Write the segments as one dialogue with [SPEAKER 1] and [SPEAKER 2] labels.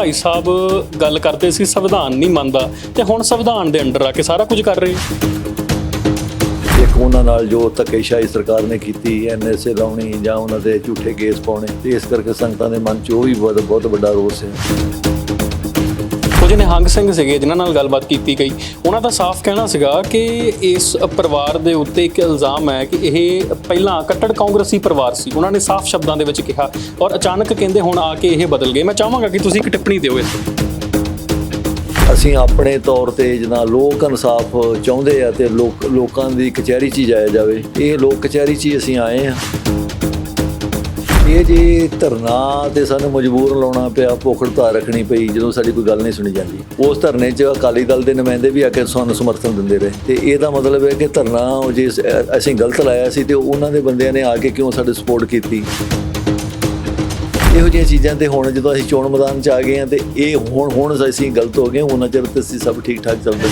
[SPEAKER 1] ਭਾਈ ਸਾਹਿਬ ਗੱਲ ਕਰਦੇ ਸੀ, ਸੰਵਿਧਾਨ ਨਹੀਂ ਮੰਨਦਾ ਤੇ ਹੁਣ ਸੰਵਿਧਾਨ ਦੇ ਅੰਡਰ ਆ ਕੇ ਸਾਰਾ ਕੁਝ ਕਰ ਰਹੇ
[SPEAKER 2] ਇੱਕ ਉਹਨਾਂ ਨਾਲ ਜੋ ਧੱਕੇਸ਼ਾਹੀ ਸਰਕਾਰ ਨੇ ਕੀਤੀ ਐਨਐਸਏ ਲਾਉਣੀ ਜਾਂ ਉਹਨਾਂ ਦੇ ਝੂਠੇ ਕੇਸ ਪਾਉਣੇ, ਤੇ ਇਸ ਕਰਕੇ ਸੰਗਤਾਂ ਦੇ ਮਨ 'ਚ ਉਹ ਵੀ ਬਹੁਤ ਬਹੁਤ ਵੱਡਾ ਰੋਸ ਹੈ।
[SPEAKER 1] ਕੁਝ ਨਿਹੰਗ ਸਿੰਘ ਸੀਗੇ, ਜਿਨ੍ਹਾਂ ਨਾਲ ਗੱਲਬਾਤ ਕੀਤੀ ਗਈ। ਉਹਨਾਂ ਦਾ ਸਾਫ਼ ਕਹਿਣਾ ਸੀਗਾ ਕਿ ਇਸ ਪਰਿਵਾਰ ਦੇ ਉੱਤੇ ਇੱਕ ਇਲਜ਼ਾਮ ਹੈ ਕਿ ਇਹ ਪਹਿਲਾਂ ਕੱਟੜ ਕਾਂਗਰਸੀ ਪਰਿਵਾਰ ਸੀ। ਉਹਨਾਂ ਨੇ ਸਾਫ਼ ਸ਼ਬਦਾਂ ਦੇ ਵਿੱਚ ਕਿਹਾ ਔਰ ਅਚਾਨਕ ਕਹਿੰਦੇ ਹੁਣ ਆ ਕੇ ਇਹ ਬਦਲ ਗਏ। ਮੈਂ ਚਾਹਾਂਗਾ ਕਿ ਤੁਸੀਂ ਇੱਕ ਟਿੱਪਣੀ ਦਿਓ ਇਸ ਤੇ।
[SPEAKER 2] ਅਸੀਂ ਆਪਣੇ ਤੌਰ ਤੇ ਜਿਹਨਾਂ ਲੋਕ ਇਨਸਾਫ ਚਾਹੁੰਦੇ ਆ ਤੇ ਲੋਕ ਲੋਕਾਂ ਦੀ ਕਚਹਿਰੀ 'ਚ ਹੀ ਜਾਇਆ ਜਾਵੇ। ਇਹ ਲੋਕ ਕਚਹਿਰੀ 'ਚ ਹੀ ਅਸੀਂ ਆਏ ਆ ਇਹ ਜੀ ਧਰਨਾ ਤੇ ਸਾਨੂੰ ਮਜਬੂਰ ਲਾਉਣਾ ਪਿਆ, ਭੁੱਖ ਹੜਤਾਲ ਰੱਖਣੀ ਪਈ, ਜਦੋਂ ਸਾਡੀ ਕੋਈ ਗੱਲ ਨਹੀਂ ਸੁਣੀ ਜਾਂਦੀ। ਉਸ ਧਰਨੇ 'ਚ ਅਕਾਲੀ ਦਲ ਦੇ ਨੁਮਾਇੰਦੇ ਵੀ ਆ ਕੇ ਸਾਨੂੰ ਸਮਰਥਨ ਦਿੰਦੇ ਰਹੇ। ਤੇ ਇਹਦਾ ਮਤਲਬ ਹੈ ਕਿ ਧਰਨਾ ਜੇ ਅਸੀਂ ਗਲਤ ਲਾਇਆ ਸੀ ਤੇ ਉਹਨਾਂ ਦੇ ਬੰਦਿਆਂ ਨੇ ਆ ਕੇ ਕਿਉਂ ਸਾਡੇ ਸਪੋਰਟ ਕੀਤੀ? ਇਹੋ ਜਿਹੀਆਂ ਚੀਜ਼ਾਂ ਤੇ ਹੁਣ ਜਦੋਂ ਅਸੀਂ ਚੋਣ ਮੈਦਾਨ 'ਚ ਆ ਗਏ ਹਾਂ ਤੇ ਇਹ ਹੁਣ ਹੁਣ ਅਸੀਂ ਗਲਤ ਹੋ ਗਏ, ਉਹਨਾਂ ਚਿਰ ਤੇ ਅਸੀਂ ਸਭ ਠੀਕ ਠਾਕ ਚੱਲਦੇ।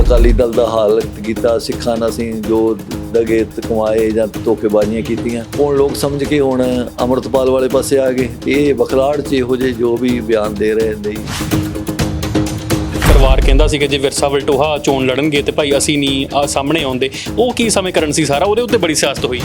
[SPEAKER 2] ਅਕਾਲੀ ਦਲ ਦਾ ਹਾਲ ਕੀਤਾ, ਸਿੱਖਾਂ ਨਾਲ ਅਸੀਂ ਜੋ ਦਗੇ ਕਮਾਏ ਜਾਂ ਧੋਖੇਬਾਜ਼ੀਆਂ ਕੀਤੀਆਂ, ਹੁਣ ਲੋਕ ਸਮਝ ਕੇ ਹੁਣ ਅਮਰਤਪਾਲ ਵਾਲੇ ਪਾਸੇ ਆ ਗਏ। ਇਹ ਬਖਲਾੜ 'ਚ ਇਹੋ ਜਿਹੇ ਜੋ ਵੀ ਬਿਆਨ ਦੇ ਰਹੇ ਨੇ।
[SPEAKER 1] ਪਰਿਵਾਰ ਕਹਿੰਦਾ ਸੀ ਕਿ ਜੇ ਵਿਰਸਾ ਵਲਟੋਹਾ ਚੋਣ ਲੜਨਗੇ ਤੇ ਭਾਈ ਅਸੀਂ ਨਹੀਂ ਆ ਸਾਹਮਣੇ ਆਉਂਦੇ। ਉਹ ਕੀ ਸਮੇਂ ਕਰਨ ਸੀ ਸਾਰਾ? ਉਹਦੇ ਉੱਤੇ ਬੜੀ ਸਿਆਸਤ ਹੋਈ।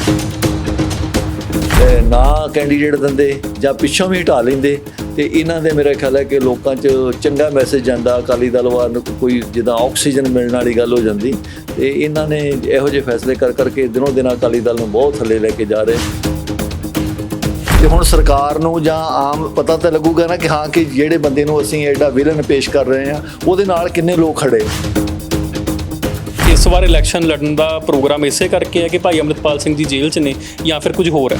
[SPEAKER 2] ਨਾ ਕੈਂਡੀਡੇਟ ਦਿੰਦੇ ਜਾਂ ਪਿੱਛੋਂ ਵੀ ਹਟਾ ਲੈਂਦੇ ਤੇ ਇਹਨਾਂ ਦੇ ਮੇਰਾ ਖਿਆਲ ਹੈ ਕਿ ਲੋਕਾਂ 'ਚ ਚੰਗਾ ਮੈਸੇਜ ਜਾਂਦਾ, ਅਕਾਲੀ ਦਲ ਵਾਰ ਨੂੰ ਕੋਈ ਜਿੱਦਾਂ ਆਕਸੀਜਨ ਮਿਲਣ ਵਾਲੀ ਗੱਲ ਹੋ ਜਾਂਦੀ ਤੇ ਇਹਨਾਂ ਨੇ ਇਹੋ ਜਿਹੇ ਫੈਸਲੇ ਕਰ ਕਰਕੇ ਦਿਨੋਂ ਦਿਨ ਅਕਾਲੀ ਦਲ ਨੂੰ ਬਹੁਤ ਥੱਲੇ ਲੈ ਕੇ ਜਾ ਰਹੇ। ਤੇ ਹੁਣ ਸਰਕਾਰ ਨੂੰ ਜਾਂ ਆਮ ਪਤਾ ਤਾਂ ਲੱਗੂਗਾ ਨਾ ਕਿ ਹਾਂ ਕਿ ਜਿਹੜੇ ਬੰਦੇ ਨੂੰ ਅਸੀਂ ਐਡਾ ਵਿਲਨ ਪੇਸ਼ ਕਰ ਰਹੇ ਹਾਂ, ਉਹਦੇ ਨਾਲ ਕਿੰਨੇ ਲੋਕ ਖੜੇ
[SPEAKER 1] ਇਸ ਵਾਰ ਇਲੈਕਸ਼ਨ ਲੜਨ ਦਾ ਪ੍ਰੋਗਰਾਮ ਇਸੇ ਕਰਕੇ ਹੈ ਕਿ ਭਾਈ ਅਮਰਿਤਪਾਲ ਸਿੰਘ ਜੀ ਜੇਲ੍ਹ 'ਚ ਨੇ ਜਾਂ ਫਿਰ ਕੁਝ ਹੋਰ ਹੈ।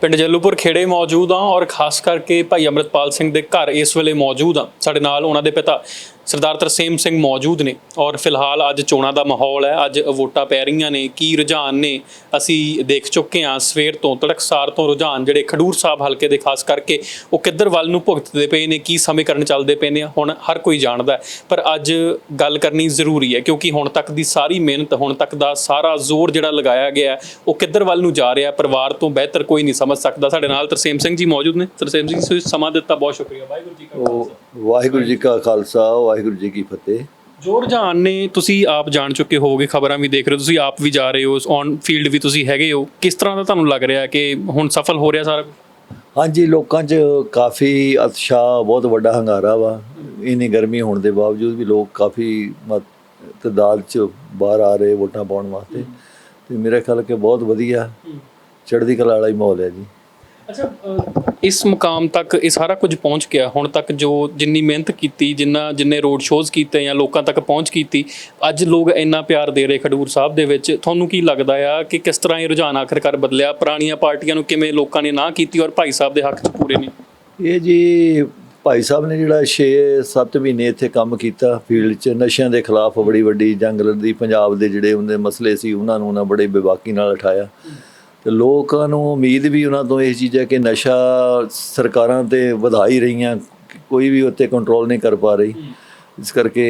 [SPEAKER 1] ਪਿੰਡ ਜੱਲੂਪੁਰ ਖੇੜੇ ਮੌਜੂਦ ਹਾਂ ਔਰ ਖਾਸ ਕਰਕੇ ਭਾਈ ਅਮਰਿਤਪਾਲ ਸਿੰਘ ਦੇ ਘਰ ਇਸ ਵੇਲੇ ਮੌਜੂਦ ਹਾਂ। ਸਾਡੇ ਨਾਲ ਉਹਨਾਂ ਦੇ ਪਿਤਾ ਸਰਦਾਰ ਤਰਸੇਮ ਸਿੰਘ ਮੌਜੂਦ ਨੇ ਔਰ ਫਿਲਹਾਲ ਅੱਜ ਚੋਣਾਂ ਦਾ ਮਾਹੌਲ ਹੈ ਅੱਜ ਵੋਟਾਂ ਪੈ ਰਹੀਆਂ ਨੇ ਕੀ ਰੁਝਾਨ ਨੇ ਅਸੀਂ ਦੇਖ ਚੁੱਕੇ ਹਾਂ ਸਵੇਰ ਤੋਂ ਤੜਕਸਾਰ ਤੋਂ ਰੁਝਾਨ ਜਿਹੜੇ ਖਡੂਰ ਸਾਹਿਬ ਹਲਕੇ ਦੇ ਖਾਸ ਕਰਕੇ ਉਹ ਕਿੱਧਰ ਵੱਲ ਨੂੰ ਭੁਗਤਦੇ ਪਏ ਨੇ ਕੀ ਸਮੀਕਰਨ ਚੱਲਦੇ ਪਏ ਨੇ ਹੁਣ ਹਰ ਕੋਈ ਜਾਣਦਾ। ਪਰ ਅੱਜ ਗੱਲ ਕਰਨੀ ਜ਼ਰੂਰੀ ਹੈ ਕਿਉਂਕਿ ਹੁਣ ਤੱਕ ਦੀ ਸਾਰੀ ਮਿਹਨਤ ਹੁਣ ਤੱਕ ਦਾ ਸਾਰਾ ਜ਼ੋਰ ਜਿਹੜਾ ਲਗਾਇਆ ਗਿਆ ਉਹ ਕਿੱਧਰ ਵੱਲ ਨੂੰ ਜਾ ਰਿਹਾ ਪਰਿਵਾਰ ਤੋਂ ਬਿਹਤਰ ਕੋਈ ਨਹੀਂ ਸਮਝ ਸਕਦਾ। ਸਾਡੇ ਨਾਲ ਤਰਸੇਮ ਸਿੰਘ ਜੀ ਮੌਜੂਦ ਨੇ। ਤਰਸੇਮ ਸਿੰਘ ਤੁਸੀਂ ਸਮਾਂ ਦਿੱਤਾ ਬਹੁਤ ਸ਼ੁਕਰੀਆ। ਵਾਹਿਗੁਰੂ ਜੀ ਕਾ
[SPEAKER 2] ਉਹ ਵਾਹਿਗੁਰੂ ਜੀ ਕਾ ਖਾਲਸਾ ਵਾਹਿਗੁਰੂ ਜੀ ਕੀ ਫਤਿਹ।
[SPEAKER 1] ਜੋ ਰੁਝਾਨ ਨੇ ਤੁਸੀਂ ਆਪ ਜਾਣ ਚੁੱਕੇ ਹੋਵੋਗੇ ਖਬਰਾਂ ਵੀ ਦੇਖ ਰਹੇ ਹੋ ਤੁਸੀਂ ਆਪ ਵੀ ਜਾ ਰਹੇ ਹੋ ਔਨ ਫੀਲਡ ਵੀ ਤੁਸੀਂ ਹੈਗੇ ਹੋ। ਕਿਸ ਤਰ੍ਹਾਂ ਦਾ ਤੁਹਾਨੂੰ ਲੱਗ ਰਿਹਾ ਕਿ ਹੁਣ ਸਫਲ ਹੋ ਰਿਹਾ ਸਾਰਾ
[SPEAKER 2] ਹਾਂਜੀ ਲੋਕਾਂ 'ਚ ਕਾਫੀ ਉਤਸ਼ਾਹ ਬਹੁਤ ਵੱਡਾ ਹੰਗਾਰਾ ਵਾ। ਇੰਨੀ ਗਰਮੀ ਹੋਣ ਦੇ ਬਾਵਜੂਦ ਵੀ ਲੋਕ ਕਾਫੀ ਤਾਦਾਦ 'ਚ ਬਾਹਰ ਆ ਰਹੇ ਵੋਟਾਂ ਪਾਉਣ ਵਾਸਤੇ। ਤੇ ਮੇਰੇ ਖਿਆਲ ਕਿ ਬਹੁਤ ਵਧੀਆ ਚੜ੍ਹਦੀ ਕਲਾ ਵਾਲਾ ਹੀ ਮਾਹੌਲ ਹੈ ਜੀ।
[SPEAKER 1] ਅੱਛਾ ਇਸ ਮੁਕਾਮ ਤੱਕ ਇਹ ਸਾਰਾ ਕੁਝ ਪਹੁੰਚ ਗਿਆ। ਹੁਣ ਤੱਕ ਜੋ ਜਿੰਨੀ ਮਿਹਨਤ ਕੀਤੀ, ਜਿੰਨਾ, ਜਿੰਨੇ ਰੋਡ ਸ਼ੋਜ਼ ਕੀਤੇ ਜਾਂ ਲੋਕਾਂ ਤੱਕ ਪਹੁੰਚ ਕੀਤੀ, ਅੱਜ ਲੋਕ ਇੰਨਾ ਪਿਆਰ ਦੇ ਰਹੇ ਖਡੂਰ ਸਾਹਿਬ ਦੇ ਵਿੱਚ। ਤੁਹਾਨੂੰ ਕੀ ਲੱਗਦਾ ਆ ਕਿ ਕਿਸ ਤਰ੍ਹਾਂ ਇਹ ਰੁਝਾਨ ਆਖਰਕਾਰ ਬਦਲਿਆ? ਪੁਰਾਣੀਆਂ ਪਾਰਟੀਆਂ ਨੂੰ ਕਿਵੇਂ ਲੋਕਾਂ ਨੇ ਨਾ ਕੀਤੀ ਔਰ ਭਾਈ ਸਾਹਿਬ ਦੇ ਹੱਕ 'ਚ ਪੂਰੇ ਨੇ?
[SPEAKER 2] ਇਹ ਜੀ ਭਾਈ ਸਾਹਿਬ ਨੇ ਜਿਹੜਾ 6-7 ਮਹੀਨੇ ਇੱਥੇ ਕੰਮ ਕੀਤਾ, ਫੀਲਡ 'ਚ ਨਸ਼ਿਆਂ ਦੇ ਖਿਲਾਫ ਬੜੀ ਵੱਡੀ ਜੰਗ ਲੜਦੀ ਪੰਜਾਬ ਦੇ ਜਿਹੜੇ ਉਹਦੇ ਮਸਲੇ ਸੀ, ਉਹਨਾਂ ਨੂੰ ਉਹਨਾਂ ਬੜੇ ਬੇਬਾਕੀ ਨਾਲ ਉਠਾਇਆ। ਤੇ ਲੋਕਾਂ ਨੂੰ ਉਮੀਦ ਵੀ ਉਹਨਾਂ ਤੋਂ ਇਹ ਚੀਜ਼ ਹੈ ਕਿ ਨਸ਼ਾ ਸਰਕਾਰਾਂ ਤੇ ਵਧਾ ਹੀ ਰਹੀਆਂ, ਕੋਈ ਵੀ ਉੱਤੇ ਕੰਟਰੋਲ ਨਹੀਂ ਕਰ ਪਾ ਰਹੀ। ਇਸ ਕਰਕੇ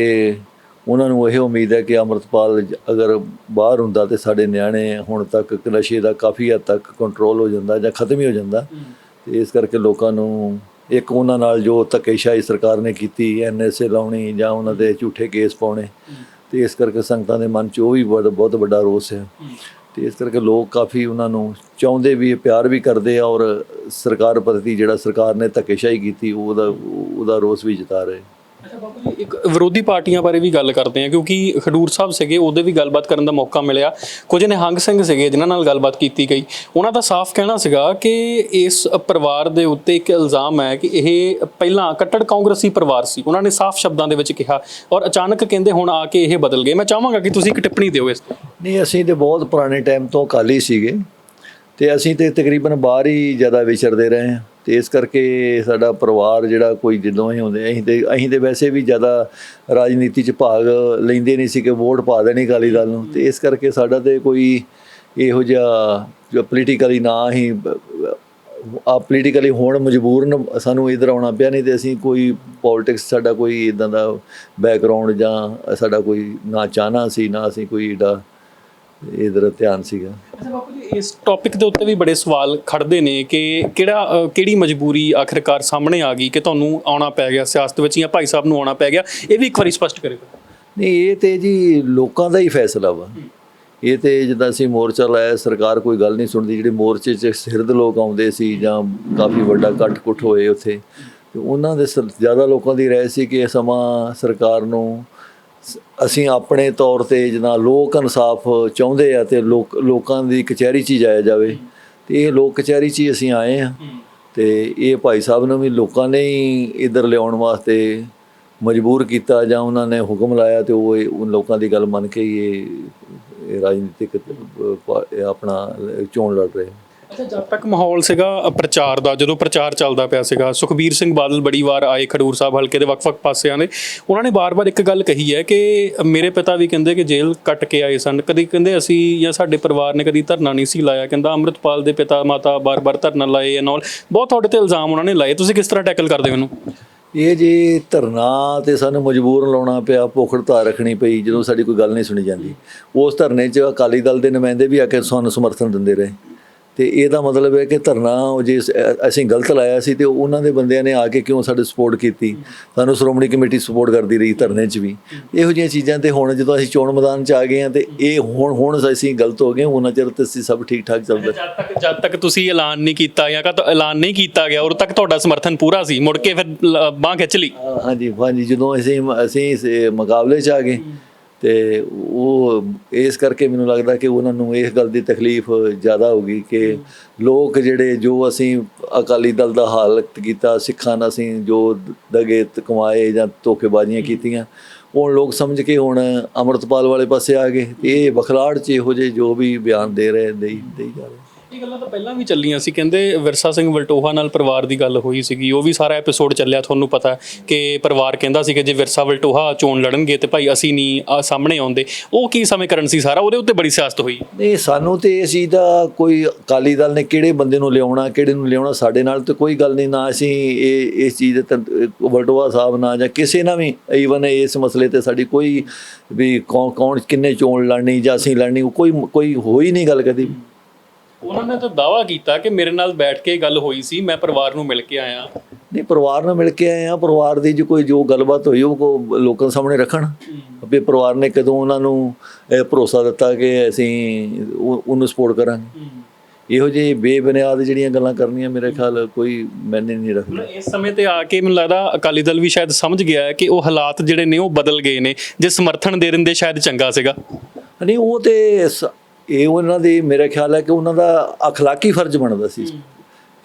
[SPEAKER 2] ਉਹਨਾਂ ਨੂੰ ਇਹ ਉਮੀਦ ਹੈ ਕਿ ਅਮਰਤਪਾਲ ਅਗਰ ਬਾਹਰ ਹੁੰਦਾ ਤੇ ਸਾਡੇ ਨਿਆਣੇ ਹੁਣ ਤੱਕ ਨਸ਼ੇ ਦਾ ਕਾਫੀ ਹੱਦ ਤੱਕ ਕੰਟਰੋਲ ਹੋ ਜਾਂਦਾ ਜਾਂ ਖਤਮ ਹੀ ਹੋ ਜਾਂਦਾ। ਤੇ ਇਸ ਕਰਕੇ ਲੋਕਾਂ ਨੂੰ ਇੱਕ ਉਹਨਾਂ ਨਾਲ ਜੋ ਧੱਕੇਸ਼ਾਹੀ ਸਰਕਾਰ ਨੇ ਕੀਤੀ ਐਨਐਸਏ ਲਾਉਣੀ ਜਾਂ ਉਹਨਾਂ ਦੇ ਝੂਠੇ ਕੇਸ ਪਾਉਣੇ, ਤੇ ਇਸ ਕਰਕੇ ਸੰਗਤਾਂ ਦੇ ਮਨ 'ਚ ਉਹ ਵੀ ਬਹੁਤ ਬਹੁਤ ਵੱਡਾ ਰੋਸ ਹੈ। ਤੇ ਇਸ ਕਰਕੇ ਲੋਕ ਕਾਫੀ ਉਹਨਾਂ ਨੂੰ ਚਾਹੁੰਦੇ ਵੀ, ਪਿਆਰ ਵੀ ਕਰਦੇ ਆ ਔਰ ਸਰਕਾਰ ਪ੍ਰਤੀ ਜਿਹੜਾ ਸਰਕਾਰ ਨੇ ਧੱਕੇਸ਼ਾਹੀ ਕੀਤੀ ਉਹਦਾ ਉਹਦਾ ਰੋਸ ਵੀ ਜਤਾ ਰਹੇ।
[SPEAKER 1] ਇੱਕ ਵਿਰੋਧੀ ਪਾਰਟੀਆਂ ਬਾਰੇ ਵੀ ਗੱਲ ਕਰਦੇ ਆ ਕਿਉਂਕਿ ਖਡੂਰ ਸਾਹਿਬ ਸੀਗੇ, ਉਹਦੇ ਵੀ ਗੱਲਬਾਤ ਕਰਨ ਦਾ ਮੌਕਾ ਮਿਲਿਆ। ਕੁਝ ਨਿਹੰਗ ਸਿੰਘ ਸੀਗੇ, ਜਿਨ੍ਹਾਂ ਨਾਲ ਗੱਲਬਾਤ ਕੀਤੀ ਗਈ। ਉਹਨਾਂ ਦਾ ਸਾਫ਼ ਕਹਿਣਾ ਸੀਗਾ ਕਿ ਇਸ ਪਰਿਵਾਰ ਦੇ ਉੱਤੇ ਇੱਕ ਇਲਜ਼ਾਮ ਹੈ ਕਿ ਇਹ ਪਹਿਲਾਂ ਕੱਟੜ ਕਾਂਗਰਸੀ ਪਰਿਵਾਰ ਸੀ। ਉਹਨਾਂ ਨੇ ਸਾਫ਼ ਸ਼ਬਦਾਂ ਦੇ ਵਿੱਚ ਕਿਹਾ ਔਰ ਅਚਾਨਕ ਕਹਿੰਦੇ ਹੁਣ ਆ ਕੇ ਇਹ ਬਦਲ ਗਏ। ਮੈਂ ਚਾਹਾਂਗਾ ਕਿ ਤੁਸੀਂ ਇੱਕ ਟਿੱਪਣੀ ਦਿਓ ਇਸ ਤੇ।
[SPEAKER 2] ਨਹੀਂ, ਅਸੀਂ ਤੇ ਬਹੁਤ ਪੁਰਾਣੇ ਟਾਈਮ ਤੋਂ ਅਕਾਲੀ ਸੀਗੇ ਤੇ ਅਸੀਂ ਤੇ ਤਕਰੀਬਨ ਬਾਹਰ ਹੀ ਜ਼ਿਆਦਾ ਵਿਚਰਦੇ ਰਹੇ ਹਾਂ। ਤੇ ਇਸ ਕਰਕੇ ਸਾਡਾ ਪਰਿਵਾਰ ਜਿਹੜਾ ਕੋਈ ਜਦੋਂ ਹੀ ਹੁੰਦੇ ਅਸੀਂ ਤੇ ਅਸੀਂ ਤੇ ਵੈਸੇ ਵੀ ਜ਼ਿਆਦਾ ਰਾਜਨੀਤੀ 'ਚ ਭਾਗ ਲੈਂਦੇ ਨਹੀਂ ਸੀ ਕਿ ਵੋਟ ਪਾ ਦੇਣੀ ਅਕਾਲੀ ਦਲ ਨੂੰ। ਤੇ ਇਸ ਕਰਕੇ ਸਾਡਾ ਤੇ ਕੋਈ ਇਹੋ ਜਿਹਾ ਜੋ ਪੋਲੀਟੀਕਲੀ ਨਾ ਹੀ ਆ ਪੋਲੀਟੀਕਲੀ ਹੋਣ ਮਜਬੂਰਨ ਸਾਨੂੰ ਇਧਰ ਆਉਣਾ ਪਿਆ ਨਹੀਂ ਤੇ ਅਸੀਂ ਕੋਈ ਪੋਲਿਟਿਕਸ ਸਾਡਾ ਕੋਈ ਇਦਾਂ ਦਾ ਬੈਕਗ੍ਰਾਉਂਡ ਜਾਂ ਸਾਡਾ ਕੋਈ ਨਾ ਚਾਹਨਾ ਸੀ, ਨਾ ਅਸੀਂ ਕੋਈ ਏਡਾ ਇਧਰ ਧਿਆਨ ਸੀਗਾ।
[SPEAKER 1] ਅੱਛਾ ਬਾਪੂ ਜੀ ਇਸ ਟੌਪਿਕ ਦੇ ਉੱਤੇ ਵੀ ਬੜੇ ਸਵਾਲ ਖੜਦੇ ਨੇ ਕਿ ਕਿਹੜਾ ਕਿਹੜੀ ਮਜਬੂਰੀ ਆਖਿਰਕਾਰ ਸਾਹਮਣੇ ਆ ਗਈ ਕਿ ਤੁਹਾਨੂੰ ਆਉਣਾ ਪੈ ਗਿਆ ਸਿਆਸਤ ਵਿੱਚ ਜਾਂ ਭਾਈ ਸਾਹਿਬ ਨੂੰ ਆਉਣਾ ਪੈ ਗਿਆ? ਇਹ ਵੀ ਇੱਕ ਵਾਰੀ ਸਪਸ਼ਟ ਕਰਿਓ।
[SPEAKER 2] ਨਹੀਂ ਇਹ ਤੇ ਜੀ ਲੋਕਾਂ ਦਾ ਹੀ ਫੈਸਲਾ ਵਾ। ਇਹ ਤੇ ਜਿੱਦਾਂ ਅਸੀਂ ਮੋਰਚਾ ਲਾਇਆ ਸਰਕਾਰ ਕੋਈ ਗੱਲ ਨਹੀਂ ਸੁਣਦੀ ਜਿਹੜੇ ਮੋਰਚੇ 'ਚ ਸਿਰਦ ਲੋਕ ਆਉਂਦੇ ਸੀ ਜਾਂ ਕਾਫੀ ਵੱਡਾ ਕੱਟ ਕੁੱਟ ਹੋਏ ਉੱਥੇ ਉਹਨਾਂ ਦੇ ਜ਼ਿਆਦਾ ਲੋਕਾਂ ਦੀ ਰਾਏ ਸੀ ਕਿ ਇਹ ਸਮਾਂ ਸਰਕਾਰ ਨੂੰ ਅਸੀਂ ਆਪਣੇ ਤੌਰ ਤੇ ਜਿੱਦਾਂ ਲੋਕ ਇਨਸਾਫ ਚਾਹੁੰਦੇ ਆ ਤੇ ਲੋਕ ਲੋਕਾਂ ਦੀ ਕਚਹਿਰੀ 'ਚ ਜਾਇਆ ਜਾਵੇ ਤੇ ਇਹ ਲੋਕ ਕਚਹਿਰੀ 'ਚ ਹੀ ਅਸੀਂ ਆਏ ਆ ਤੇ ਇਹ ਭਾਈ ਸਾਹਿਬ ਨੂੰ ਵੀ ਲੋਕਾਂ ਨੇ ਹੀ ਇਧਰ ਲਿਆਉਣ ਵਾਸਤੇ ਮਜਬੂਰ ਕੀਤਾ ਜਾਂ ਉਹਨਾਂ ਨੇ ਹੁਕਮ ਲਾਇਆ ਤੇ ਉਹ ਉਹ ਲੋਕਾਂ ਦੀ ਗੱਲ ਮੰਨ ਕੇ ਹੀ ਇਹ ਰਾਜਨੀਤਿਕ ਆਪਣਾ ਚੋਣ ਲੜ ਰਹੇ
[SPEAKER 1] ਜਦ ਤੱਕ ਮਾਹੌਲ ਸੀਗਾ ਪ੍ਰਚਾਰ ਦਾ, ਜਦੋਂ ਪ੍ਰਚਾਰ ਚੱਲਦਾ ਪਿਆ ਸੀਗਾ, ਸੁਖਬੀਰ ਸਿੰਘ ਬਾਦਲ ਬੜੀ ਵਾਰ ਆਏ ਖਡੂਰ ਸਾਹਿਬ ਹਲਕੇ ਦੇ ਵੱਖ-ਵੱਖ ਪਾਸਿਆਂ ਦੇ। ਉਹਨਾਂ ਨੇ ਬਾਰ-ਬਾਰ ਇੱਕ ਗੱਲ ਕਹੀ ਹੈ ਕਿ ਮੇਰੇ ਪਿਤਾ ਵੀ ਕਹਿੰਦੇ ਕਿ ਜੇਲ੍ਹ ਕੱਟ ਕੇ ਆਏ ਸਨ। ਕਦੀ ਕਹਿੰਦੇ ਅਸੀਂ ਜਾਂ ਸਾਡੇ ਪਰਿਵਾਰ ਨੇ ਕਦੀ ਧਰਨਾ ਨਹੀਂ ਸੀ ਲਾਇਆ। ਕਹਿੰਦਾ ਅੰਮ੍ਰਿਤਪਾਲ ਦੇ ਪਿਤਾ ਮਾਤਾ ਬਾਰ-ਬਾਰ ਧਰਨਾ ਲਾਏ ਐ ਨਾਲ ਬਹੁਤ ਤੁਹਾਡੇ ਤੇ ਇਲਜ਼ਾਮ ਉਹਨਾਂ ਨੇ ਲਾਏ। ਤੁਸੀਂ ਕਿਸ ਤਰ੍ਹਾਂ ਟੈਕਲ ਕਰਦੇ ਹੋ ਇਹਨੂੰ?
[SPEAKER 2] ਇਹ ਜੀ ਧਰਨਾ ਤੇ ਸਾਨੂੰ ਮਜਬੂਰ ਲਾਉਣਾ ਪਿਆ, ਭੁੱਖ ਹੜਤਾਲ ਰੱਖਣੀ ਪਈ, ਜਦੋਂ ਸਾਡੀ ਕੋਈ ਗੱਲ ਨਹੀਂ ਸੁਣੀ ਜਾਂਦੀ। ਉਸ ਧਰਨੇ 'ਚ ਅਕਾਲੀ ਦਲ ਦੇ ਨੁਮਾਇੰਦੇ ਵੀ ਆ ਕੇ ਸਾਨੂੰ ਸਮਰਥਨ ਦਿੰਦੇ ਰਹੇ। ਤੇ ਇਹਦਾ ਮਤਲਬ ਹੈ ਕਿ ਧਰਨਾ ਉਹ ਜੇ ਅਸੀਂ ਗਲਤ ਲਾਇਆ ਸੀ ਤੇ ਉਹਨਾਂ ਦੇ ਬੰਦਿਆਂ ਨੇ ਆ ਕੇ ਕਿਉਂ ਸਾਡੇ ਸਪੋਰਟ ਕੀਤੀ? ਸਾਨੂੰ ਸ਼੍ਰੋਮਣੀ ਕਮੇਟੀ ਸਪੋਰਟ ਕਰਦੀ ਰਹੀ ਧਰਨੇ 'ਚ ਵੀ। ਇਹੋ ਜਿਹੀਆਂ ਚੀਜ਼ਾਂ ਤੇ ਹੁਣ ਜਦੋਂ ਅਸੀਂ ਚੋਣ ਮੈਦਾਨ 'ਚ ਆ ਗਏ ਹਾਂ ਤੇ ਇਹ ਹੁਣ ਹੁਣ ਅਸੀਂ ਗਲਤ ਹੋ ਗਏ ਉਹਨਾਂ ਚਿਰ ਤੇ ਅਸੀਂ ਸਭ ਠੀਕ ਠਾਕ ਚੱਲਦਾ
[SPEAKER 1] ਜਦ ਤੱਕ ਜਦ ਤੱਕ ਤੁਸੀਂ ਐਲਾਨ ਨਹੀਂ ਕੀਤਾ ਜਾਂ ਕਦ ਐਲਾਨ ਨਹੀਂ ਕੀਤਾ ਗਿਆ ਉਦੋਂ ਤੱਕ ਤੁਹਾਡਾ ਸਮਰਥਨ ਪੂਰਾ ਸੀ। ਮੁੜ ਕੇ ਫਿਰ ਬਾਹ ਖਿੱਚ ਲਈ।
[SPEAKER 2] ਹਾਂਜੀ ਹਾਂਜੀ ਜਦੋਂ ਅਸੀਂ ਅਸੀਂ ਮੁਕਾਬਲੇ 'ਚ ਆ ਗਏ ਤੇ ਉਹ ਇਸ ਕਰਕੇ ਮੈਨੂੰ ਲੱਗਦਾ ਕਿ ਉਹਨਾਂ ਨੂੰ ਇਸ ਗੱਲ ਦੀ ਤਕਲੀਫ ਜ਼ਿਆਦਾ ਹੋਗੀ ਕਿ ਲੋਕ ਜਿਹੜੇ ਜੋ ਅਸੀਂ ਅਕਾਲੀ ਦਲ ਦਾ ਹਾਲਤ ਕੀਤਾ ਸਿੱਖਾਂ ਨਾਲ ਅਸੀਂ ਜੋ ਦਗੇ ਕਮਾਏ ਜਾਂ ਧੋਖੇਬਾਜ਼ੀਆਂ ਕੀਤੀਆਂ ਉਹ ਲੋਕ ਸਮਝ ਕੇ ਹੁਣ ਅਮਰਤਪਾਲ ਵਾਲੇ ਪਾਸੇ ਆ ਗਏ ਇਹ ਬਖਲਾੜ 'ਚ ਇਹੋ ਜਿਹੇ ਜੋ ਵੀ ਬਿਆਨ ਦੇ ਰਹੇ ਦੇਈ ਦੇਈ ਜਾ ਰਹੇ।
[SPEAKER 1] ਇਹ ਗੱਲਾਂ ਤਾਂ ਪਹਿਲਾਂ ਵੀ ਚੱਲੀਆਂ ਸੀ। ਕਹਿੰਦੇ ਵਿਰਸਾ ਸਿੰਘ ਵਲਟੋਹਾ ਨਾਲ ਪਰਿਵਾਰ ਦੀ ਗੱਲ ਹੋਈ ਸੀਗੀ। ਉਹ ਵੀ ਸਾਰਾ ਐਪੀਸੋਡ ਚੱਲਿਆ ਤੁਹਾਨੂੰ ਪਤਾ ਕਿ ਪਰਿਵਾਰ ਕਹਿੰਦਾ ਸੀ ਕਿ ਜੇ ਵਿਰਸਾ ਵਲਟੋਹਾ ਚੋਣ ਲੜਨਗੇ ਤੇ ਭਾਈ ਅਸੀਂ ਨਹੀਂ ਆ, ਸਾਹਮਣੇ ਆਉਂਦੇ। ਉਹ ਕੀ ਸਮੇਂ ਕਰਨ ਸੀ ਸਾਰਾ? ਉਹਦੇ ਉੱਤੇ ਬੜੀ ਸਿਆਸਤ ਹੋਈ।
[SPEAKER 2] ਨਹੀਂ ਸਾਨੂੰ ਤੇ ਇਸ ਚੀਜ਼ ਦਾ ਕੋਈ ਅਕਾਲੀ ਦਲ ਨੇ ਕਿਹੜੇ ਬੰਦੇ ਨੂੰ ਲਿਆਉਣਾ ਕਿਹੜੇ ਨੂੰ ਲਿਆਉਣਾ ਸਾਡੇ ਨਾਲ ਤੇ ਕੋਈ ਗੱਲ ਨਹੀਂ। ਨਾ ਅਸੀਂ ਇਹ ਇਸ ਚੀਜ਼ ਦੇ ਤਨ- ਸਾਹਿਬ ਨਾਲ ਜਾਂ ਕਿਸੇ ਨਾਲ ਵੀ ਈਵਨ ਇਸ ਮਸਲੇ ਤੇ ਸਾਡੀ ਕੋਈ ਵੀ ਕੌਣ ਕੌਣ ਕਿੰਨੇ ਚੋਣ ਲੜਨੀ ਜਾਂ ਅਸੀਂ ਲੜਨੀ ਕੋਈ ਕੋਈ ਹੋਈ ਨਹੀਂ ਗੱਲ ਕਦੀ।
[SPEAKER 1] ਉਹਨਾਂ ਨੇ ਤਾਂ ਦਾਵਾ ਕੀਤਾ ਕਿ ਮੇਰੇ ਨਾਲ ਬੈਠ ਕੇ ਗੱਲ ਹੋਈ ਸੀ ਮੈਂ ਪਰਿਵਾਰ ਨੂੰ ਮਿਲ ਕੇ ਆਇਆ।
[SPEAKER 2] ਨਹੀਂ ਪਰਿਵਾਰ ਨਾਲ ਮਿਲ ਕੇ ਆਏ ਆ ਪਰਿਵਾਰ ਦੀ ਜੋ ਕੋਈ ਜੋ ਗੱਲਬਾਤ ਹੋਈ ਉਹ ਕੋ ਲੋਕਾਂ ਸਾਹਮਣੇ ਰੱਖਣ। ਵੀ ਪਰਿਵਾਰ ਨੇ ਕਦੋਂ ਉਹਨਾਂ ਨੂੰ ਇਹ ਭਰੋਸਾ ਦਿੱਤਾ ਕਿ ਅਸੀਂ ਉਹ- ਉਹਨੂੰ ਸਪੋਰਟ ਕਰਾਂਗੇ। ਇਹੋ ਜਿਹੀ ਬੇਬੁਨਿਆਦ ਜਿਹੜੀਆਂ ਗੱਲਾਂ ਕਰਨੀਆਂ ਮੇਰੇ ਖਿਆਲ ਕੋਈ ਮੈਨੇ ਨਹੀਂ ਰੱਖਦਾ।
[SPEAKER 1] ਇਸ ਸਮੇਂ ਤੇ ਆ ਕੇ ਮੈਨੂੰ ਲੱਗਦਾ ਅਕਾਲੀ ਦਲ ਵੀ ਸ਼ਾਇਦ ਸਮਝ ਗਿਆ ਹੈ ਕਿ ਉਹ ਹਾਲਾਤ ਜਿਹੜੇ ਨੇ ਉਹ ਬਦਲ ਗਏ ਨੇ ਜੇ ਸਮਰਥਨ ਦੇ ਦਿੰਦੇ ਸ਼ਾਇਦ ਚੰਗਾ ਸੀਗਾ।
[SPEAKER 2] ਨਹੀਂ ਉਹ ਤੇ ਇਹ ਉਹਨਾਂ ਦੀ ਮੇਰੇ ਖਿਆਲ ਹੈ ਕਿ ਉਹਨਾਂ ਦਾ اخلاقی ਫਰਜ਼ ਬਣਦਾ ਸੀ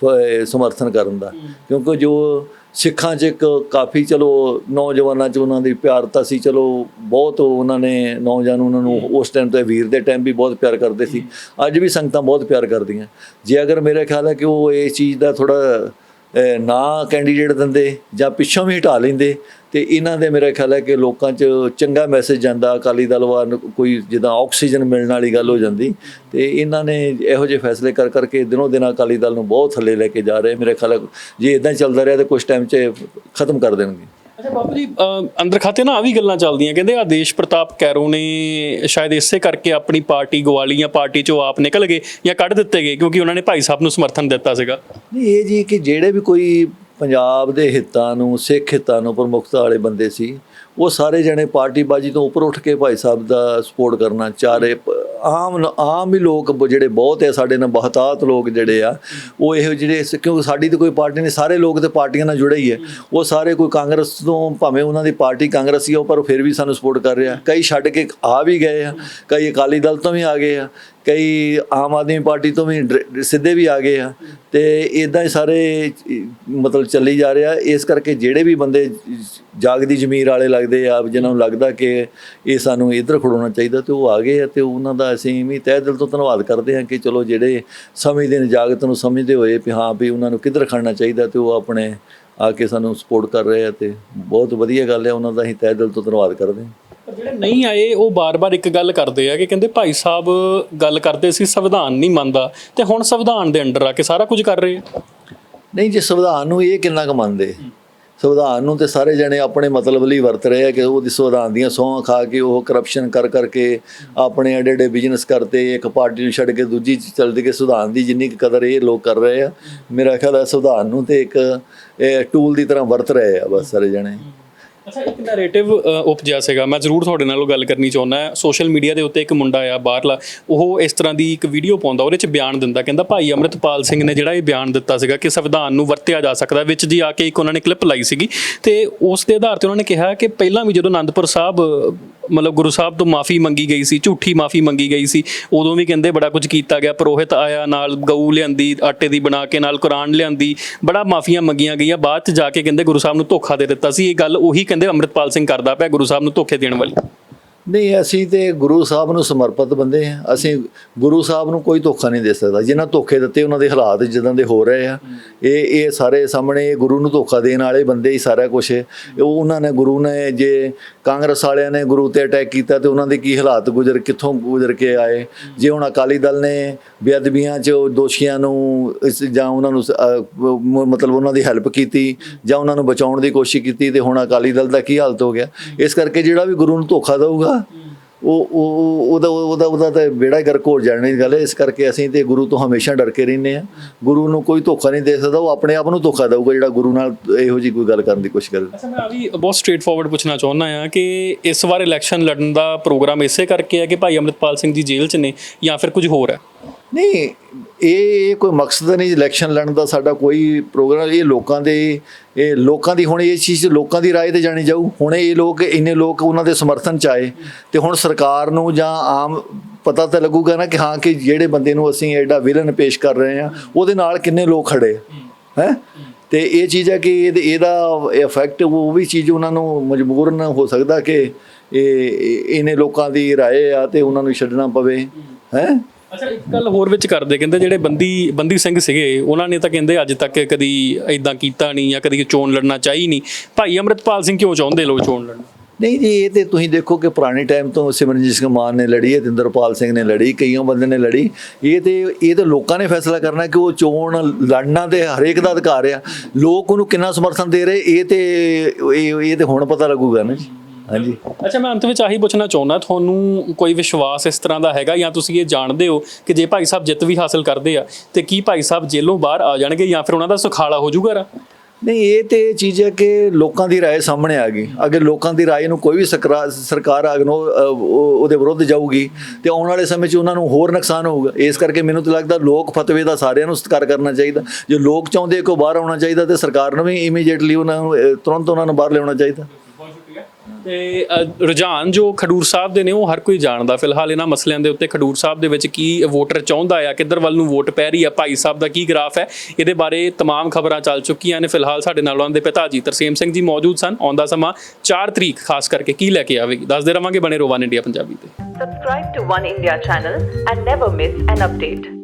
[SPEAKER 2] ਪ- ਸਮਰਥਨ ਕਰਨ ਦਾ ਕਿਉਂਕਿ ਜੋ ਸਿੱਖਾਂ 'ਚ ਇੱਕ ਕਾਫੀ ਚਲੋ ਨੌਜਵਾਨਾਂ 'ਚ ਉਹਨਾਂ ਦੀ ਪਿਆਰਤਾ ਸੀ ਚਲੋ ਬਹੁਤ ਉਹਨਾਂ ਨੇ ਨੌਜਵਾਨ ਉਹਨਾਂ ਨੂੰ ਉਸ ਟਾਈਮ ਤੇ ਵੀਰ ਦੇ ਟਾਈਮ ਵੀ ਬਹੁਤ ਪਿਆਰ ਕਰਦੇ ਸੀ ਅੱਜ ਵੀ ਸੰਗਤਾਂ ਬਹੁਤ ਪਿਆਰ ਕਰਦੀਆਂ ਜੇ ਅਗਰ ਮੇਰੇ ਖਿਆਲ ਹੈ ਕਿ ਉਹ ਇਸ ਚੀਜ਼ ਦਾ ਥੋੜਾ ਨਾ ਕੈਂਡੀਡੇਟ ਦਿੰਦੇ ਜਾਂ ਪਿੱਛੋਂ ਵੀ ਹਟਾ ਲੈਂਦੇ ਤੇ ਇਹਨਾਂ ਦੇ ਮੇਰੇ ਖਿਆਲ ਹੈ ਕਿ ਲੋਕਾਂ 'ਚ ਚੰਗਾ ਮੈਸੇਜ ਜਾਂਦਾ ਅਕਾਲੀ ਦਲ ਵੱਲ ਕੋਈ ਜਿੱਦਾਂ ਆਕਸੀਜਨ ਮਿਲਣ ਵਾਲੀ ਗੱਲ ਹੋ ਜਾਂਦੀ ਤੇ ਇਹਨਾਂ ਨੇ ਇਹੋ ਜਿਹੇ ਫੈਸਲੇ ਕਰ ਕਰਕੇ ਦਿਨੋਂ ਦਿਨ ਅਕਾਲੀ ਦਲ ਨੂੰ ਬਹੁਤ ਥੱਲੇ ਲੈ ਕੇ ਜਾ ਰਹੇ ਮੇਰੇ ਖਿਆਲ ਹੈ ਜੇ ਇਦਾਂ ਚੱਲਦਾ ਰਿਹਾ ਤਾਂ ਕੁਝ ਟਾਈਮ 'ਚ ਖਤਮ ਕਰ ਦੇਣਗੇ।
[SPEAKER 1] ਅੱਛਾ ਬਾਪੂ ਜੀ ਅੰਦਰ ਖਾਤੇ ਨਾ ਆ ਵੀ ਗੱਲਾਂ ਚੱਲਦੀਆਂ ਕਹਿੰਦੇ ਆਦੇਸ਼ ਪ੍ਰਤਾਪ ਕੈਰੋ ਨੇ ਸ਼ਾਇਦ ਇਸੇ ਕਰਕੇ ਆਪਣੀ ਪਾਰਟੀ ਗਵਾਲੀ ਜਾਂ ਪਾਰਟੀ ਚੋਂ ਆਪ ਨਿਕਲ ਗਏ ਜਾਂ ਕੱਢ ਦਿੱਤੇ ਗਏ ਕਿਉਂਕਿ ਉਹਨਾਂ ਨੇ ਭਾਈ ਸਾਹਿਬ ਨੂੰ ਸਮਰਥਨ ਦਿੱਤਾ ਸੀਗਾ।
[SPEAKER 2] ਨਹੀਂ ਇਹ ਜੀ ਕਿ ਜਿਹੜੇ ਵੀ ਕੋਈ ਪੰਜਾਬ ਦੇ ਹਿੱਤਾਂ ਨੂੰ, ਸਿੱਖ ਹਿੱਤਾਂ ਨੂੰ ਪ੍ਰਮੁੱਖਤਾ ਵਾਲੇ ਬੰਦੇ ਸੀ। ਉਹ ਸਾਰੇ ਜਣੇ ਪਾਰਟੀ ਬਾਜੀ ਤੋਂ ਉੱਪਰ ਉੱਠ ਕੇ ਭਾਈ ਸਾਹਿਬ ਦਾ ਸਪੋਰਟ ਕਰਨਾ ਚਾਹ ਰਹੇ ਆਮ ਆਮ ਹੀ ਲੋਕ ਬ- ਜਿਹੜੇ ਬਹੁਤ ਹੈ ਸਾਡੇ ਨਾਲ ਬਹੁਤਾਤ ਲੋਕ ਜਿਹੜੇ ਆ, ਉਹ ਇਹੋ ਜਿਹੜੇ ਕਿਉਂਕਿ ਸਾਡੀ ਤਾਂ ਕੋਈ ਪਾਰਟੀ ਨਹੀਂ, ਸਾਰੇ ਲੋਕ ਤੇ ਪਾਰਟੀਆਂ ਨਾਲ ਜੁੜੇ ਹੀ ਹੈ ਉਹ ਸਾਰੇ ਕੋਈ ਕਾਂਗਰਸ ਤੋਂ, ਭਾਵੇਂ ਉਹਨਾਂ ਦੀ ਪਾਰਟੀ ਕਾਂਗਰਸੀ ਆ, ਪਰ ਉਹ ਫਿਰ ਵੀ ਸਾਨੂੰ ਸਪੋਰਟ ਕਰ ਰਿਹਾ। ਕਈ ਛੱਡ ਕੇ ਆ ਵੀ ਗਏ ਆ, ਕਈ ਅਕਾਲੀ ਦਲ ਤੋਂ ਵੀ ਆ ਗਏ ਆ। ਕਈ ਆਮ ਆਦਮੀ ਪਾਰਟੀ ਤੋਂ ਵੀ ਡਰ- ਸਿੱਧੇ ਵੀ ਆ ਗਏ ਆ ਤੇ ਇਦਾਂ ਹੀ ਸਾਰੇ ਮਤਲਬ ਚੱਲੀ ਜਾ ਰਿਹਾ। ਇਸ ਕਰਕੇ ਜਿਹੜੇ ਵੀ ਬੰਦੇ ਜਾਗਦੀ ਜ਼ਮੀਰ ਵਾਲੇ ਲੱਗਦੇ ਆ ਜਿਨ੍ਹਾਂ ਨੂੰ ਲੱਗਦਾ ਕਿ ਇਹ ਸਾਨੂੰ ਇੱਧਰ ਖੜੋਣਾ ਚਾਹੀਦਾ ਤੇ ਉਹ ਆ ਗਏ ਆ ਤੇ ਉਹਨਾਂ ਦਾ ਅਸੀਂ ਵੀ ਤਹਿ ਦਿਲ ਤੋਂ ਧੰਨਵਾਦ ਕਰਦੇ ਹਾਂ ਕਿ ਚਲੋ ਜਿਹੜੇ ਸਮਝਦੇ ਨੇ ਜਾਗਤ ਨੂੰ ਸਮਝਦੇ ਹੋਏ ਵੀ ਹਾਂ ਵੀ ਉਹਨਾਂ ਨੂੰ ਕਿੱਧਰ ਖੜਨਾ ਚਾਹੀਦਾ ਤੇ ਉਹ ਆਪਣੇ ਆ ਕੇ ਸਾਨੂੰ ਸਪੋਰਟ ਕਰ ਰਹੇ ਆ ਤੇ ਬਹੁਤ ਵਧੀਆ ਗੱਲ ਹੈ ਉਹਨਾਂ ਦਾ ਅਸੀਂ ਤਹਿ ਦਿਲ ਤੋਂ ਧੰਨਵਾਦ ਕਰਦੇ ਹਾਂ।
[SPEAKER 1] ਜਿਹੜੇ ਨਹੀਂ ਆਏ ਉਹ ਬਾਰ-ਬਾਰ ਇੱਕ ਗੱਲ ਕਰਦੇ ਆ ਕਿ ਕਹਿੰਦੇ ਭਾਈ ਸਾਹਿਬ ਗੱਲ ਕਰਦੇ ਸੀ ਸੰਵਿਧਾਨ ਨਹੀਂ ਮੰਨਦਾ। ਤੇ ਹੁਣ ਸੰਵਿਧਾਨ ਦੇ ਅੰਡਰ ਆ ਕੇ ਸਾਰਾ ਕੁਝ ਕਰ ਰਹੇ ਆ।
[SPEAKER 2] ਨਹੀਂ ਜੇ ਸੰਵਿਧਾਨ ਨੂੰ ਇਹ ਕਿੰਨਾ ਕੁ ਮੰਨਦੇ? ਸੰਵਿਧਾਨ ਨੂੰ ਤੇ ਸਾਰੇ ਜਣੇ ਆਪਣੇ ਮਤਲਬ ਲਈ ਵਰਤ ਰਹੇ ਆ ਕਿ ਉਹਦੀ ਸੰਵਿਧਾਨ ਦੀਆਂ ਸਹੁੰ ਖਾ ਕੇ ਉਹ ਕਰਪਸ਼ਨ ਕਰ ਕਰਕੇ ਆਪਣੇ ਐਡੇ ਐਡੇ ਬਿਜ਼ਨਸ ਕਰਦੇ ਇੱਕ ਪਾਰਟੀ ਨੂੰ ਛੱਡ ਕੇ ਦੂਜੀ 'ਚ ਚੱਲਦੇ ਕਿ ਸੰਵਿਧਾਨ ਦੀ ਜਿੰਨੀ ਕੁ ਕਦਰ ਇਹ ਲੋਕ ਕਰ ਰਹੇ ਆ। ਮੇਰਾ ਖਿਆਲ ਹੈ ਸੰਵਿਧਾਨ ਨੂੰ ਤੇ ਇੱਕ ਟੂਲ ਦੀ ਤਰ੍ਹਾਂ ਵਰਤ ਰਹੇ ਆ ਬਸ ਸਾਰੇ ਜਣੇ।
[SPEAKER 1] ਅੱਛਾ, ਇੱਕ ਨੈਰੇਟਿਵ ਉਪਜਿਆ ਸੀਗਾ। ਮੈਂ ਜ਼ਰੂਰ ਤੁਹਾਡੇ ਨਾਲ ਉਹ ਗੱਲ ਕਰਨੀ ਚਾਹੁੰਦਾ ਸੋਸ਼ਲ ਮੀਡੀਆ ਦੇ ਉੱਤੇ ਇੱਕ ਮੁੰਡਾ ਆ ਬਾਹਰਲਾ। ਉਹ ਇਸ ਤਰ੍ਹਾਂ ਦੀ ਇੱਕ ਵੀਡੀਓ ਪਾਉਂਦਾ, ਉਹਦੇ 'ਚ ਬਿਆਨ ਦਿੰਦਾ। ਕਹਿੰਦਾ, ਭਾਈ ਅਮਰਿਤਪਾਲ ਸਿੰਘ ਨੇ ਜਿਹੜਾ ਇਹ ਬਿਆਨ ਦਿੱਤਾ ਸੀਗਾ ਕਿ ਸੰਵਿਧਾਨ ਨੂੰ ਵਰਤਿਆ ਜਾ ਸਕਦਾ ਵਿੱਚ ਜੀ ਆ ਕੇ ਇੱਕ ਉਹਨਾਂ ਨੇ ਕਲਿੱਪ ਲਾਈ ਸੀਗੀ। ਤੇ ਉਸ ਦੇ ਆਧਾਰ ਤੇ ਉਹਨਾਂ ਨੇ ਕਿਹਾ ਕਿ ਪਹਿਲਾਂ ਵੀ ਜਦੋਂ ਆਨੰਦਪੁਰ ਸਾਹਿਬ, ਮਤਲਬ ਗੁਰੂ ਸਾਹਿਬ ਤੋਂ ਮਾਫੀ ਮੰਗੀ ਗਈ ਸੀ, ਝੂਠੀ ਮਾਫੀ ਮੰਗੀ ਗਈ ਸੀ, ਉਦੋਂ ਵੀ ਕਹਿੰਦੇ ਬੜਾ ਕੁਝ ਕੀਤਾ ਗਿਆ। ਪ੍ਰੋਹਿਤ ਆਇਆ ਨਾਲ, ਗਊ ਲਿਆਂਦੀ, ਆਟੇ ਦੀ ਬਣਾ ਕੇ ਨਾਲ ਕੁਰਾਨ ਲਿਆਂਦੀ, ਬੜਾ ਮਾਫੀਆਂ ਮੰਗੀਆਂ ਗਈਆਂ। ਬਾਅਦ ਚ ਜਾ ਕੇ ਕਹਿੰਦੇ ਗੁਰੂ ਸਾਹਿਬ ਨੂੰ ਧੋਖਾ ਦੇ ਦਿੱਤਾ ਸੀ। ਇਹ ਗੱਲ ਉਹੀ ਕਹਿੰਦੇ ਅੰਮ੍ਰਿਤਪਾਲ ਸਿੰਘ ਕਰਦਾ ਪਿਆ ਗੁਰੂ ਸਾਹਿਬ ਨੂੰ ਧੋਖੇ ਦੇਣ ਵਾਲੀ।
[SPEAKER 2] ਨਹੀਂ ਅਸੀਂ ਤੇ ਗੁਰੂ ਸਾਹਿਬ ਨੂੰ ਸਮਰਪਿਤ ਬੰਦੇ ਆ ਅਸੀਂ ਗੁਰੂ ਸਾਹਿਬ ਨੂੰ ਕੋਈ ਧੋਖਾ ਨਹੀਂ ਦੇ ਸਕਦਾ। ਜਿਨ੍ਹਾਂ ਧੋਖੇ ਦਿੱਤੇ ਉਹਨਾਂ ਦੇ ਹਾਲਾਤ ਜਿੱਦਾਂ ਦੇ ਹੋ ਰਹੇ ਆ। ਇਹ ਇਹ ਸਾਰੇ ਸਾਹਮਣੇ ਇਹ ਗੁਰੂ ਨੂੰ ਧੋਖਾ ਦੇਣ ਵਾਲੇ ਬੰਦੇ ਹੀ ਸਾਰਾ ਕੁਝ ਉਹ ਉਹਨਾਂ ਨੇ ਗੁਰੂ ਨੇ ਜੇ ਕਾਂਗਰਸ ਵਾਲਿਆਂ ਨੇ ਗੁਰੂ ਤੇ ਅਟੈਕ ਕੀਤਾ ਤੇ ਉਹਨਾਂ ਦੇ ਕੀ ਹਾਲਾਤ ਗੁਜ਼ਰ ਕਿੱਥੋਂ ਗੁਜ਼ਰ ਕੇ ਆਏ? ਜੇ ਹੁਣ ਅਕਾਲੀ ਦਲ ਨੇ ਬੇਅਦਬੀਆਂ 'ਚ ਦੋਸ਼ੀਆਂ ਨੂੰ ਇਸ- ਜਾਂ ਉਹਨਾਂ ਨੂੰ ਮਤਲਬ ਉਹਨਾਂ ਦੀ ਹੈਲਪ ਕੀਤੀ ਜਾਂ ਉਹਨਾਂ ਨੂੰ ਬਚਾਉਣ ਦੀ ਕੋਸ਼ਿਸ਼ ਕੀਤੀ ਤੇ ਹੁਣ ਅਕਾਲੀ ਦਲ ਦਾ ਕੀ ਹਾਲਤ ਹੋ ਗਿਆ? ਇਸ ਕਰਕੇ ਜਿਹੜਾ ਵੀ ਗੁਰੂ ਨੂੰ ਧੋਖਾ ਦਊਗਾ ਉਹ ਉਹ, ਉਹ- ਉਹਦਾ ਉਹਦਾ ਉਹਦਾ ਤਾਂ ਬੇੜਾ ਗਰਕ ਹੋ ਜਾਣੀ ਦੀ ਗੱਲ ਹੈ ਇਸ ਕਰਕੇ ਅਸੀਂ ਤੇ ਗੁਰੂ ਤੋਂ ਹਮੇਸ਼ਾ ਡਰ ਕੇ ਰਹਿੰਦੇ ਆ ਗੁਰੂ ਨੂੰ ਕੋਈ ਧੋਖਾ ਨਹੀਂ ਦੇ ਸਕਦਾ, ਉਹ ਆਪਣੇ ਆਪ ਨੂੰ ਧੋਖਾ ਦਊਗਾ, ਜਿਹੜਾ ਗੁਰੂ ਨਾਲ ਇਹੋ ਜੀ ਕੋਈ ਗੱਲ ਕਰਨ ਦੀ ਕੋਸ਼ਿਸ਼ ਕਰੇ।
[SPEAKER 1] ਅੱਛਾ, ਮੈਂ ਆ ਵੀ ਬਹੁਤ ਸਟ੍ਰੇਟ ਫਾਰਵਰਡ ਪੁੱਛਣਾ ਚਾਹੁੰਦਾ ਆ ਕਿ ਇਸ ਵਾਰ ਇਲੈਕਸ਼ਨ ਲੜਨ ਦਾ ਪ੍ਰੋਗਰਾਮ ਇਸੇ ਕਰਕੇ ਹੈ ਕਿ ਭਾਈ ਅਮਰਿਤਪਾਲ ਸਿੰਘ ਜੀ ਜੇਲ੍ਹ 'ਚ ਨੇ ਜਾਂ ਫਿਰ ਕੁਝ ਹੋਰ ਹੈ?
[SPEAKER 2] ਨਹੀਂ, ਇਹ ਕੋਈ ਮਕਸਦ ਨਹੀਂ ਇਲੈਕਸ਼ਨ ਲੜਨ ਦਾ ਸਾਡਾ ਕੋਈ ਪ੍ਰੋਗਰਾਮ ਇਹ ਲੋਕਾਂ ਦੇ, ਇਹ ਲੋਕਾਂ ਦੀ, ਹੁਣ ਇਹ ਚੀਜ਼ ਲੋਕਾਂ ਦੀ ਰਾਏ ਤੇ ਜਾਣੀ ਜਾਊ। ਹੁਣ ਇਹ ਲੋਕ, ਇੰਨੇ ਲੋਕ ਉਹਨਾਂ ਦੇ ਸਮਰਥਨ ਚ ਆਏ ਤੇ ਹੁਣ ਸਰਕਾਰ ਨੂੰ ਜਾਂ ਆਮ ਪਤਾ ਤਾਂ ਲੱਗੂਗਾ ਨਾ ਕਿ ਹਾਂ ਕਿ ਜਿਹੜੇ ਬੰਦੇ ਨੂੰ ਅਸੀਂ ਐਡਾ ਵਿਲਨ ਪੇਸ਼ ਕਰ ਰਹੇ ਹਾਂ, ਉਹਦੇ ਨਾਲ ਕਿੰਨੇ ਲੋਕ ਖੜੇ ਹੈ? ਤੇ ਇਹ ਚੀਜ਼ ਹੈ ਕਿ ਇਹਦੇ- ਇਹਦਾ ਇਫੈਕਟ ਉਹ ਵੀ ਚੀਜ਼ ਉਹਨਾਂ ਨੂੰ ਮਜਬੂਰਨ ਹੋ ਸਕਦਾ ਕਿ ਇਹ, ਇਹ- ਲੋਕਾਂ ਦੀ ਰਾਏ ਆ ਤੇ ਉਹਨਾਂ ਨੂੰ ਛੱਡਣਾ ਪਵੇ। ਹੈ?
[SPEAKER 1] ਅੱਛਾ, ਇੱਕ ਗੱਲ ਹੋਰ ਵਿੱਚ ਕਰਦੇ, ਕਹਿੰਦੇ ਜਿਹੜੇ ਬੰਦੀ ਬੰਦੀ ਸਿੰਘ ਸੀਗੇ, ਉਹਨਾਂ ਨੇ ਤਾਂ ਕਹਿੰਦੇ ਅੱਜ ਤੱਕ ਕਦੀ ਇਦਾਂ ਕੀਤਾ ਨਹੀਂ ਜਾਂ ਕਦੀ ਚੋਣ ਲੜਨਾ ਚਾਹੀ ਨਹੀਂ। ਭਾਈ ਅਮਰਿਤਪਾਲ ਸਿੰਘ ਕਿਉਂ ਚਾਹੁੰਦੇ ਲੋਕ ਚੋਣ ਲੜਨਾ?
[SPEAKER 2] ਨਹੀਂ ਜੀ, ਇਹ ਤੇ ਤੁਸੀਂ ਦੇਖੋ ਕਿ ਪੁਰਾਣੇ ਟਾਈਮ ਤੋਂ ਸਿਮਰਨਜੀਤ ਸਿੰਘ ਮਾਨ ਨੇ ਲੜੀ ਹੈ ਤਿੰਦਰਪਾਲ ਸਿੰਘ ਨੇ ਲੜੀ, ਕਈਆਂ ਬੰਦੇ ਨੇ ਲੜੀ। ਇਹ ਤੇ ਇਹ ਤੇ ਲੋਕਾਂ ਨੇ ਫੈਸਲਾ ਕਰਨਾ ਕਿ ਉਹ ਚੋਣ ਲੜਨਾ ਤੇ ਹਰੇਕ ਦਾ ਅਧਿਕਾਰ ਆ। ਲੋਕ ਉਹਨੂੰ ਕਿੰਨਾ ਸਮਰਥਨ ਦੇ ਰਹੇ, ਇਹ ਤੇ, ਇਹ ਇਹ ਤੇ ਹੁਣ ਪਤਾ ਲੱਗੂਗਾ ਨਾ ਜੀ। ਹਾਂਜੀ
[SPEAKER 1] ਅੱਛਾ ਮੈਂ ਅੰਤ ਵਿੱਚ ਆਹੀ ਪੁੱਛਣਾ ਚਾਹੁੰਦਾ ਤੁਹਾਨੂੰ ਕੋਈ ਵਿਸ਼ਵਾਸ ਇਸ ਤਰ੍ਹਾਂ ਦਾ ਹੈਗਾ ਜਾਂ ਤੁਸੀਂ ਇਹ ਜਾਣਦੇ ਹੋ ਕਿ ਜੇ ਭਾਈ ਸਾਹਿਬ ਜਿੱਤ ਵੀ ਹਾਸਲ ਕਰਦੇ ਆ ਤੇ ਕੀ ਭਾਈ ਸਾਹਿਬ ਜੇਲੋਂ ਬਾਹਰ ਆ ਜਾਣਗੇ ਜਾਂ ਫਿਰ ਉਹਨਾਂ ਦਾ ਸੁਖਾਲਾ ਹੋ ਜਾਊਗਾ ਰਾ
[SPEAKER 2] ਨਹੀਂ ਇਹ ਤੇ ਇਹ ਚੀਜ਼ ਹੈ ਕਿ ਲੋਕਾਂ ਦੀ رائے ਸਾਹਮਣੇ ਆ ਗਈ ਅਗਰ ਲੋਕਾਂ ਦੀ رائے ਨੂੰ ਕੋਈ ਵੀ ਸਕਰਾ- ਸਰਕਾਰ ਅਗਨੋ ਉਹਦੇ ਵਿਰੁੱਧ ਜਾਊਗੀ ਤੇ ਆਉਣ ਵਾਲੇ ਸਮੇਂ 'ਚ ਉਹਨਾਂ ਨੂੰ ਹੋਰ ਨੁਕਸਾਨ ਹੋਊਗਾ ਇਸ ਕਰਕੇ ਮੈਨੂੰ ਤਾਂ ਲੱਗਦਾ ਲੋਕ ਫਤਵੇ ਦਾ ਸਾਰਿਆਂ ਨੂੰ ਸਤਿਕਾਰ ਕਰਨਾ ਚਾਹੀਦਾ ਜੇ ਲੋਕ ਚਾਹੁੰਦੇ ਕੋ ਬਾਹਰ ਆਉਣਾ ਚਾਹੀਦਾ ਤੇ ਸਰਕਾਰ ਨੂੰ ਵੀ ਇਮੀਡੀਏਟਲੀ ਉਹਨਾਂ ਨੂੰ ਅਹ, ਤੁਰੰਤ ਉਹਨਾਂ ਨੂੰ ਬਾਹਰ ਲਿਆਉਣਾ ਚਾਹੀਦਾ
[SPEAKER 1] ਤੇ ਅ, ਰੁਝਾਨ ਜੋ ਖਡੂਰ ਸਾਹਿਬ ਦੇ ਨੇ ਉਹ ਹਰ ਕੋਈ ਜਾਣਦਾ। ਫਿਲਹਾਲ ਇਹਨਾਂ ਮਸਲਿਆਂ ਦੇ ਉੱਤੇ ਖਡੂਰ ਸਾਹਿਬ ਦੇ ਵਿੱਚ ਕੀ ਵੋਟਰ ਚਾਹੁੰਦਾ ਆ ਕਿੱਧਰ ਵੱਲ ਨੂੰ ਵੋਟ ਪੈ ਰਹੀ ਆ ਭਾਈ ਸਾਹਿਬ ਦਾ ਕੀ ਗ੍ਰਾਫ ਹੈ ਇਹਦੇ ਬਾਰੇ ਤਮਾਮ ਖਬਰਾਂ ਚੱਲ ਚੁੱਕੀਆਂ ਨੇ। ਫਿਲਹਾਲ ਸਾਡੇ ਨਾਲ ਉਹਨਾਂ ਦੇ ਪਿਤਾ ਜੀ ਤਰਸੇਮ ਸਿੰਘ ਜੀ ਮੌਜੂਦ ਸਨ। ਆਉਂਦਾ ਸਮਾਂ 4 ਤਰੀਕ ਖਾਸ ਕਰਕੇ ਕੀ ਲੈ ਕੇ ਆਵੇਗੀ ਦੱਸਦੇ ਰਵਾਂਗੇ ਬਣੇ ਰੋਵਾਨ ਇੰਡੀਆ ਪੰਜਾਬੀ ਤੇ।
[SPEAKER 3] Subscribe to One India channel and never miss an update.